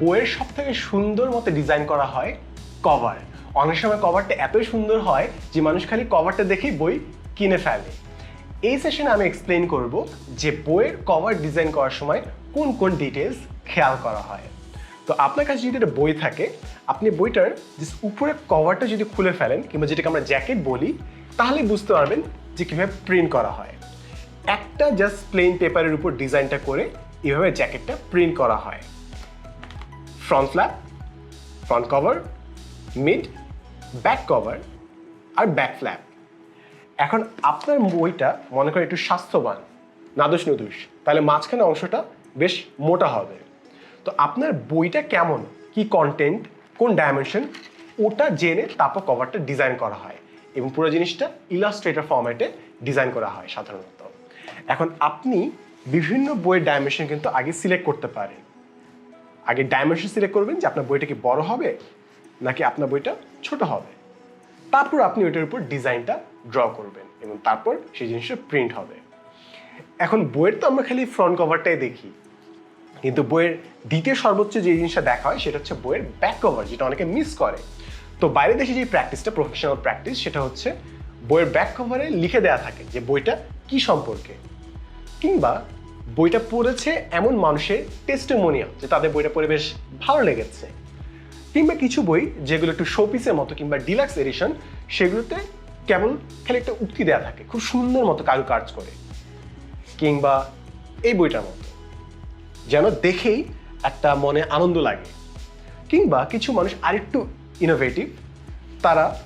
বইয়ের সব থেকে সুন্দর মতো ডিজাইন করা হয় কভার অনেক সময় কভারটা এতই সুন্দর হয় যে মানুষ খালি কভারটা দেখেই বই কিনে ফেলে। এই সেশনে আমি এক্সপ্লেন করব যে বইয়ের কভার ডিজাইন করার সময় কোন কোন ডিটেলস খেয়াল করা হয়। তো আপনার কাছে যদি একটা বই থাকে, আপনি বইটার উপরের কভারটা যদি খুলে ফেলেন কিংবা যেটাকে আমরা জ্যাকেট বলি, তাহলে বুঝতে পারবেন যে কীভাবে প্রিন্ট করা হয়। একটা জাস্ট প্লেন পেপারের উপর ডিজাইনটা করে এভাবে জ্যাকেটটা প্রিন্ট করা হয়। Front flap front cover mid back cover আর ব্যাক ফ্ল্যাপ এখন আপনার বইটা, মনে করেন, একটু স্বাস্থ্যবান নাদুস নুদুস তাহলে মাঝখানে অংশটা বেশ মোটা হবে। তো আপনার বইটা কেমন? কি কন্টেন্ট কোন ডাইমেনশন ওটা জেনে তারপর কভারটা ডিজাইন করা হয় এবং পুরো জিনিসটা ইলাস্ট্রেটর ফর্ম্যাটে ডিজাইন করা হয় সাধারণত। এখন আপনি বিভিন্ন বইয়ের ডাইমেনশন কিন্তু আগে সিলেক্ট করতে পারেন। আগে ডাইমেনশন সিলেক্ট করবেন যে আপনার বইটা কি বড় হবে নাকি আপনার বইটা ছোট হবে। তারপর আপনি ওইটার উপর ডিজাইনটা ড্র করবেন এবং তারপর সেই জিনিসটা প্রিন্ট হবে। এখন বইয়ের তো আমরা খালি ফ্রন্ট কভারটাই দেখি। কিন্তু বইয়ের দ্বিতীয় সর্বোচ্চ যে জিনিসটা দেখা হয় সেটা হচ্ছে বইয়ের ব্যাক কভার যেটা অনেকে মিস করে। তো বাইরে দেশে যে প্র্যাকটিসটা প্রফেশনাল প্র্যাকটিস সেটা হচ্ছে বইয়ের ব্যাক কভারে লিখে দেওয়া থাকে যে বইটা কি সম্পর্কে। কিংবা বইটা পড়েছে এমন মানুষের টেস্টেমোনিয়াল যে তাদের বইটা পড়ে বেশ ভালো লেগেছে। কিংবা কিছু বই যেগুলো একটু শোপিসের মতো কিংবা ডিলাক্স এডিশন সেগুলোতে কেবল খালি একটা উক্তি দেওয়া থাকে, খুব সুন্দর মতো কাজ করে। কিংবা এই বইটার মতো, যেন দেখেই একটা মনে আনন্দ লাগে। কিংবা কিছু মানুষ আরেকটু ইনোভেটিভ তারা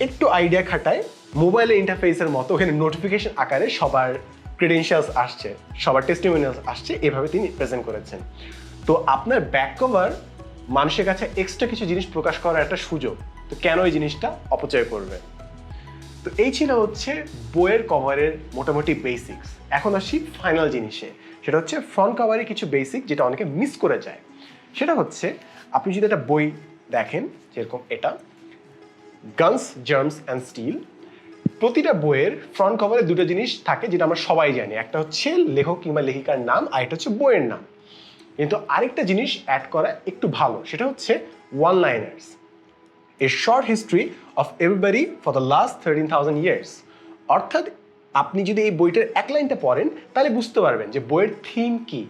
একটু আইডিয়া খাটায় মোবাইলে ইন্টারফেসের মতো ওখানে নোটিফিকেশন আকারে সবার ক্রেডেনশিয়ালস আসছে, সবার টেস্টিমোনিয়ালস আসছে, এভাবে তিনি প্রেজেন্ট করেছেন। তো আপনার ব্যাক কভার মানুষের কাছে এক্সট্রা কিছু জিনিস প্রকাশ করার একটা সুযোগ, তো কেন এই জিনিসটা অপচয় করবে? তো এই ছিল হচ্ছে বইয়ের কভারের মোটামুটি বেসিক্স এখন আসি ফাইনাল জিনিসে, সেটা হচ্ছে ফ্রন্ট কভারে কিছু বেসিক যেটা অনেকে মিস করে যায়। সেটা হচ্ছে, আপনি যদি একটা বই দেখেন, যেরকম এটা গানস জার্মস অ্যান্ড স্টিল প্রতিটা বইয়ের ফ্রন্ট কভারে দুটো জিনিস থাকে যেটা আমরা সবাই জানি। একটা হচ্ছে লেখক কিংবা লেখিকার নাম, আর একটা হচ্ছে বইয়ের নাম। কিন্তু আরেকটা জিনিস অ্যাড করা একটু ভালো, সেটা হচ্ছে one liners a short history of everybody for the last thirteen thousand years অর্থাৎ আপনি যদি এই বইটার এক লাইনটা পড়েন, তাহলে বুঝতে পারবেন যে বইয়ের থিম কি।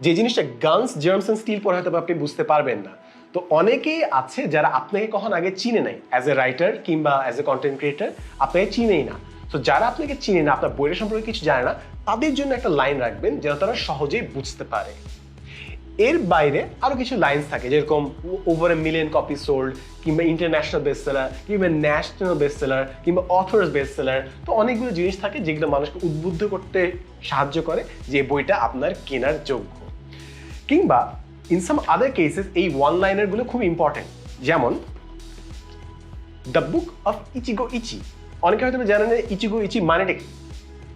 যে জিনিসটা গানস জার্মস অ্যান্ড স্টিল পড়ে হয়তো আপনি বুঝতে পারবেন না। তো অনেকেই আছে যারা আপনাকে কখন আগে চিনে নেয় অ্যাজ এ রাইটার কিংবা অ্যাজ এ কন্টেন্ট ক্রিয়েটার আপনাকে চিনেই না। তো যারা আপনাকে চিনে না, আপনার বইয়ের সম্পর্কে কিছু জানে না, তাদের জন্য একটা লাইন রাখবেন যেন তারা সহজেই বুঝতে পারে। এর বাইরে আরও কিছু লাইন্স থাকে, যেরকম over a million copy sold কিংবা ইন্টারন্যাশনাল বেস্ট সেলার কিংবা ন্যাশনাল বেস্ট সেলার কিংবা অথর্স বেস্ট সেলার তো অনেকগুলো জিনিস থাকে যেগুলো মানুষকে উদ্বুদ্ধ করতে সাহায্য করে যে বইটা আপনার কেনার যোগ্য। কিংবা ইন সাম আদার কেসেস এই ওয়ান লাইনারগুলো খুব ইম্পর্টেন্ট যেমন the book of Ichigo Ichie অনেকে হয়তো জানেন ইচিগো ইচি মানেটা কি?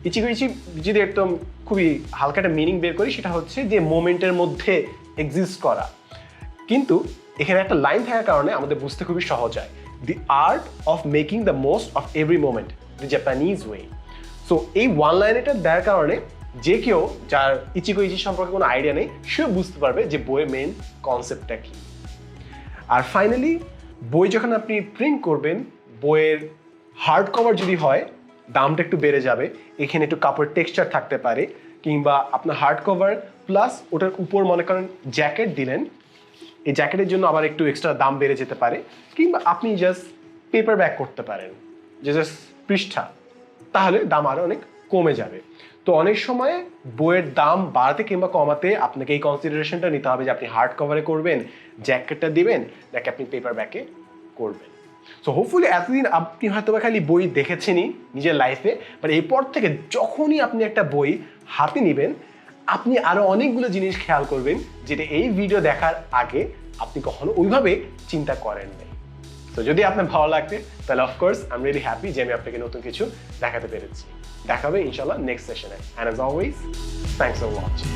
ইচিগো ইচি যদি একদম খুবই হালকা একটা মিনিং বের করি, সেটা হচ্ছে যে মোমেন্টের মধ্যে এক্সিস্ট করা। কিন্তু এখানে একটা লাইন থাকার কারণে আমাদের বুঝতে খুবই সহজ হয়। The art of making the most of every moment the Japanese way so এই ওয়ান লাইনেটা দেওয়ার কারণে যে কেউ যার ইচিগো ইচি সম্পর্কে কোনো আইডিয়া নেই, সেও বুঝতে পারবে যে বইয়ের মেন কনসেপ্টটা কী। আর ফাইনালি বই যখন আপনি প্রিন্ট করবেন, বইয়ের হার্ড কভার যদি হয়, দামটা একটু বেড়ে যাবে, এখানে একটু কাপড় টেক্সচার থাকতে পারে, কিংবা আপনার হার্ড কভার প্লাস ওটার উপর মনে করেন জ্যাকেট দিলেন, এই জ্যাকেটের জন্য আবার একটু এক্সট্রা দাম বেড়ে যেতে পারে, কিংবা আপনি জাস্ট পেপার ব্যাক করতে পারেন, যে জাস্ট পৃষ্ঠা, তাহলে দাম আরও অনেক কমে যাবে। তো অনেক সময় বইয়ের দাম বাড়াতে কিংবা কমাতে আপনাকে এই কনসিডারেশনটা নিতে হবে যে আপনি হার্ড কভারে করবেন জ্যাকেটটা দিবেন, নাকি আপনি পেপার ব্যাকে করবেন। সো হোপফুলি এতদিন আপনি হয়তো খালি বই দেখেছেনই নিজের লাইফে বাট এরপর থেকে যখনই আপনি একটা বই হাতে নেবেন, আপনি আরও অনেকগুলো জিনিস খেয়াল করবেন, যেটা এই ভিডিও দেখার আগে আপনি কখনো ওইভাবে চিন্তা করেন নাই তো যদি আপনার ভালো লাগে তাহলে of course I am really happy যে আমি আপনাকে নতুন কিছু দেখাতে পেরেছি। দেখাবে ইনশাল্লাহ নেক্সট সেশনে and as always thanks for watching